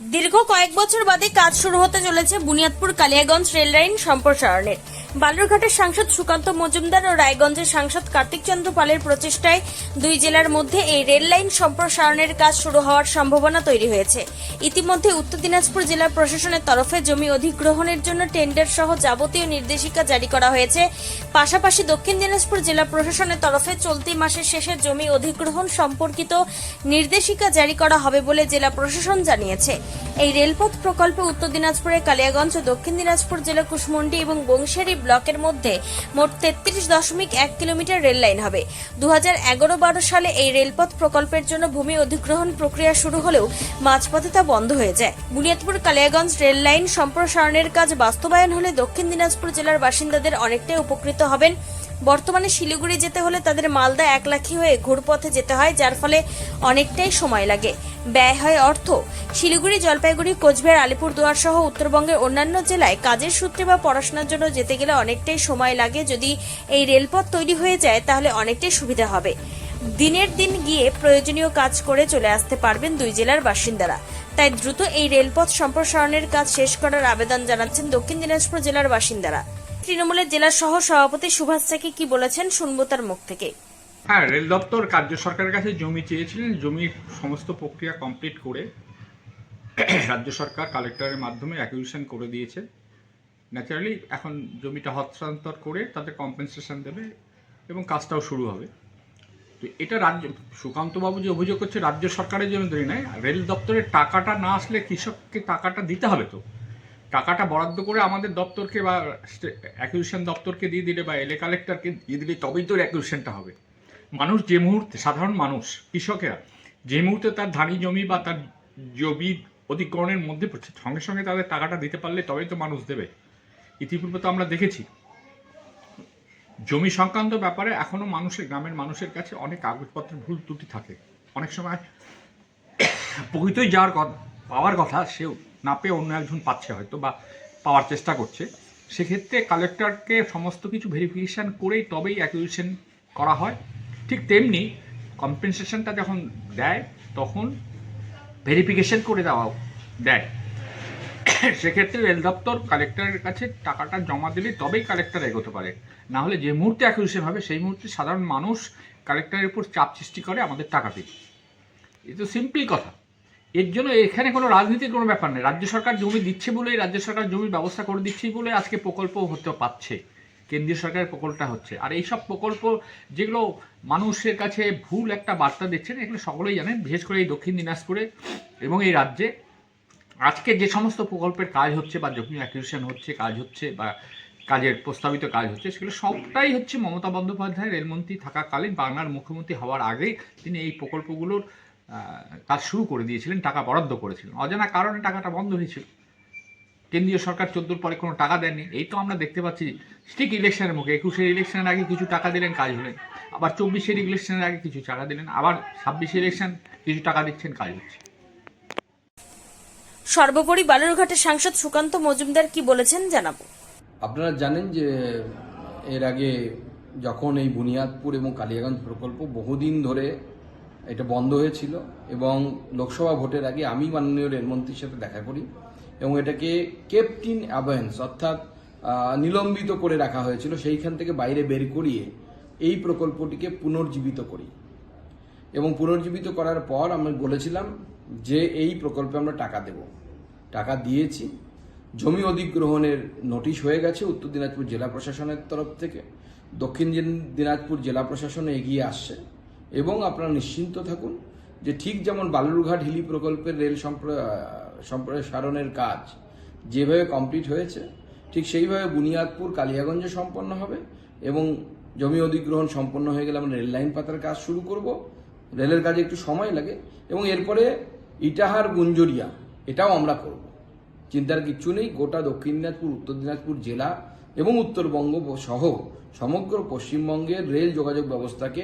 দীর্ঘ কয়েক বছর বাদে কাজ শুরু হতে চলেছে বুনিয়াদপুর কালিয়াগঞ্জ রেল লাইন সম্প্রসারণের। বালুরঘাটের সাংসদ সুকান্ত মজুমদার ও রায়গঞ্জের সাংসদ কার্তিক চন্দ্র পালের প্রচেষ্টায় দুই জেলার মধ্যে এই রেল লাইন সম্প্রসারণের কাজ শুরু হওয়ার সম্ভাবনা তৈরি হয়েছে। ইতিমধ্যে উত্তর দিনাজপুর জেলা প্রশাসনের তরফে জমি অধিগ্রহণের জন্য টেন্ডার সহ যাবতীয় নির্দেশিকা জারি করা হয়েছে। পাশাপাশি দক্ষিণ দিনাজপুর জেলা প্রশাসনের তরফে চলতি মাসের শেষে জমি অধিগ্রহণ সম্পর্কিত নির্দেশিকা জারি করা হবে বলে জেলা প্রশাসন জানিয়েছে। এই রেলপথ প্রকল্পে উত্তর দিনাজপুরের কালিয়াগঞ্জ ও দক্ষিণ দিনাজপুর জেলা কুশমন্ডি এবং বংশারী ব্লকের মধ্যে মোট তেত্রিশ দশমিক এক কিলোমিটার রেল লাইন হবে। দু হাজার এগারো বারো সালে এই রেলপথ প্রকল্পের জন্য ভূমি অধিগ্রহণ প্রক্রিয়া শুরু হলেও মাঝপথে তা বন্ধ হয়ে যায়। বুনিয়াদপুর কালিয়াগঞ্জ রেল লাইন সম্প্রসারণের কাজ বাস্তবায়ন হলে দক্ষিণ দিনাজপুর জেলার বাসিন্দাদের অনেকটাই উপকৃত হবেন। বর্তমানে শিলিগুড়ি যেতে হলে তাদের মালদা এক লাখি হয়ে ঘুরপথে যেতে হয়, যার ফলে অনেকটাই সময় লাগে। ব্যয় হয় অর্থ, শিলিগুড়ি, জলপাইগুড়ি, কোচবিহার, আলিপুরদুয়ার সহ উত্তরবঙ্গের অন্যান্য জেলায় কাজের সূত্রে বা পড়াশোনার জন্য যেতে গেলে অনেকটাই সময় লাগে। যদি এই রেলপথ তৈরি হয়ে যায়, তাহলে অনেকটাই সুবিধা হবে। দিনের দিন গিয়ে প্রয়োজনীয় কাজ করে চলে আসতে পারবেন দুই জেলার বাসিন্দারা। তাই দ্রুত এই রেলপথ সম্প্রসারণের কাজ শেষ করার আবেদন জানাচ্ছেন দক্ষিণ দিনাজপুর জেলার বাসিন্দারা। তৃণমূলের জেলা সহ সভাপতি সুভাষ চাকি কি বলেছেন, শুনব তার মুখ থেকে। হ্যাঁ রেল দপ্তর রাজ্য সরকারের কাছে জমি চেয়েছিলেন জমির সমস্ত প্রক্রিয়া কমপ্লিট করে রাজ্য সরকার কালেক্টরের মাধ্যমে অ্যাকুইশন করে দিয়েছে। ন্যাচারালি এখন জমিটা হস্তান্তর করে তাদের কম্পেনসেশন দেবে এবং কাজটাও শুরু হবে। তো এটা রাজ্য, সুকান্তবাবু যে অভিযোগ করছে, রাজ্য সরকারের জন্য ধরে নেয়, রেল দপ্তরের টাকাটা না আসলে কৃষককে টাকাটা দিতে হবে তো। টাকাটা বরাদ্দ করে আমাদের দপ্তরকে বা অ্যাকুইশন দপ্তরকে দিয়ে দিলে বা এলে কালেক্টরকে দিয়ে দিলে তবেই তোর অ্যাকুইশনটা হবে। মানুষ যে মুহূর্তে, সাধারণ মানুষ, কৃষকেরা, যে মুহূর্তে তার ধানি জমি বা তার জমি অধিগ্রহণের মধ্যে পড়ছে, সঙ্গে সঙ্গে তাদের টাকাটা দিতে পারলে তবেই তো মানুষ দেবে। ইতিপূর্বে তো আমরা দেখেছি, জমি সংক্রান্ত ব্যাপারে এখনও মানুষের, গ্রামের মানুষের কাছে অনেক কাগজপত্রের ভুল ত্রুটি থাকে। অনেক সময় প্রকৃতই যাওয়ার কথা, পাওয়ার কথা, সেও না পেয়ে অন্য একজন পাচ্ছে হয়তো বা পাওয়ার চেষ্টা করছে। সেক্ষেত্রে কালেক্টরকে সমস্ত কিছু ভেরিফিকেশান করেই তবেই অ্যাকুইশন করা হয়। ঠিক তেমনি কম্পেনসেশনটা যখন দেয়, তখন ভেরিফিকেশন করে দেওয়া দেয়। সেক্ষেত্রে রেল দপ্তর কালেক্টরের কাছে টাকাটা জমা দিলে তবেই কালেক্টর এগোতে পারে। না হলে যে মুহূর্তে অ্যাকুইশন হবে, সেই মুহূর্তে সাধারণ মানুষ কালেক্টরের উপর চাপ সৃষ্টি করে আমাদের টাকা দিতে এ তো সিম্পল কথা। এর জন্য এখানে কোনো রাজনীতির কোনো ব্যাপার নেই। রাজ্য সরকার জমি দিচ্ছে বলেই, রাজ্য সরকার জমির ব্যবস্থা করে দিচ্ছেই বলে আজকে প্রকল্প হতে পারছে। কেন্দ্রীয় সরকারের প্রকল্পটা হচ্ছে। আর এইসব প্রকল্প যেগুলো মানুষের কাছে ভুল একটা বার্তা দিচ্ছেন, এগুলো সকলেই জানেন, বিশেষ করে এই দক্ষিণ দিনাজপুরে এবং এই রাজ্যে। আজকে যে সমস্ত প্রকল্পের কাজ হচ্ছে বা জমি অ্যাকুইশন হচ্ছে, কাজ হচ্ছে বা কাজের প্রস্তাবিত কাজ হচ্ছে, সেগুলো সবটাই হচ্ছে মমতা বন্দ্যোপাধ্যায় রেলমন্ত্রী থাকাকালীন বাংলার মুখ্যমন্ত্রী হওয়ার আগেই তিনি এই প্রকল্পগুলোর কাজ শুরু করে দিয়েছিলেন, টাকা বরাদ্দ করেছিলেন। অজানা কারণে টাকাটা বন্ধ হয়েছিল। কেন্দ্রীয় সরকার চোদ্দোর পরে কোনো টাকা দেননি। এই তো আমরা দেখতে পাচ্ছি ঠিক ইলেকশনের মুখে একুশের ইলেকশনের আগে কিছু টাকা দিলেন কাজ হলেন। আবার চব্বিশের ইলেকশনের আগে কিছু টাকা দিলেন আবার ছাব্বিশের ইলেকশন কিছু টাকা দিচ্ছেন কাজ হচ্ছে। সর্বোপরি বালুরঘাটের সাংসদ সুকান্ত মজুমদার কি বলেছেন জানাব। আপনারা জানেন যে এর আগে যখন এই বুনিয়াদপুর এবং কালিয়াগঞ্জ প্রকল্প বহুদিন ধরে এটা বন্ধ হয়েছিল এবং লোকসভা ভোটের আগে আমি মাননীয় রেলমন্ত্রীর সাথে দেখা করি এবং এটাকে কেপ্ট ইন অ্যাবয়েন্স অর্থাৎ নিলম্বিত করে রাখা হয়েছিল, সেইখান থেকে বাইরে বের করিয়ে এই প্রকল্পটিকে পুনর্জীবিত করি। এবং পুনর্জীবিত করার পর আমি বলেছিলাম যে এই প্রকল্পে আমরা টাকা দেব। টাকা দিয়েছি। জমি অধিগ্রহণের নোটিশ হয়ে গেছে উত্তর দিনাজপুর জেলা প্রশাসনের তরফ থেকে। দক্ষিণ দিন- দিনাজপুর জেলা প্রশাসন এগিয়ে আসছে। এবং আপনারা নিশ্চিন্ত থাকুন যে ঠিক যেমন বালুরঘাট হিলি প্রকল্পের রেল সম্প্র- সম্প্রসারণের কাজ যেভাবে কমপ্লিট হয়েছে, ঠিক সেইভাবে বুনিয়াদপুর কালিয়াগঞ্জে সম্পন্ন হবে এবং জমি অধিগ্রহণ সম্পন্ন হয়ে গেলে আমরা রেল লাইন পাতার কাজ শুরু করব। রেলের কাজে একটু সময় লাগে এবং এরপরে ইটাহার গুঞ্জরিয়া, এটাও আমরা করব। চিন্তার কিচ্ছু নেই, গোটা দক্ষিণ দিনাজপুর, উত্তর দিনাজপুর জেলা এবং উত্তরবঙ্গ সহ সমগ্র পশ্চিমবঙ্গের রেল যোগাযোগ ব্যবস্থাকে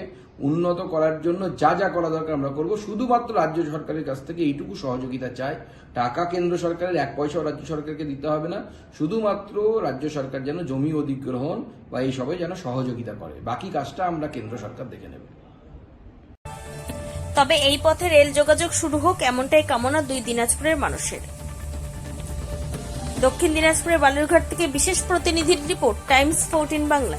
উন্নত করার জন্য যা যা করা দরকার আমরা করব। শুধুমাত্র রাজ্য সরকারের কাছ থেকে এইটুকু সহযোগিতা চাই। টাকা কেন্দ্র সরকারের, এক পয়সাও রাজ্য সরকারকে দিতে হবে না। শুধুমাত্র রাজ্য সরকার যেন জমি অধিগ্রহণ বা এই সবে যেন সহযোগিতা করে। বাকি কাজটা আমরা কেন্দ্র সরকার দেখে নেবে। তবে এই পথে রেল যোগাযোগ শুরু হোক, এমনটাই কামনা দুই দিনাজপুরের মানুষের। দক্ষিণ দিনাজপুরের বালুরঘাট থেকে বিশেষ প্রতিনিধির রিপোর্ট টাইমস ফোরটিন বাংলা।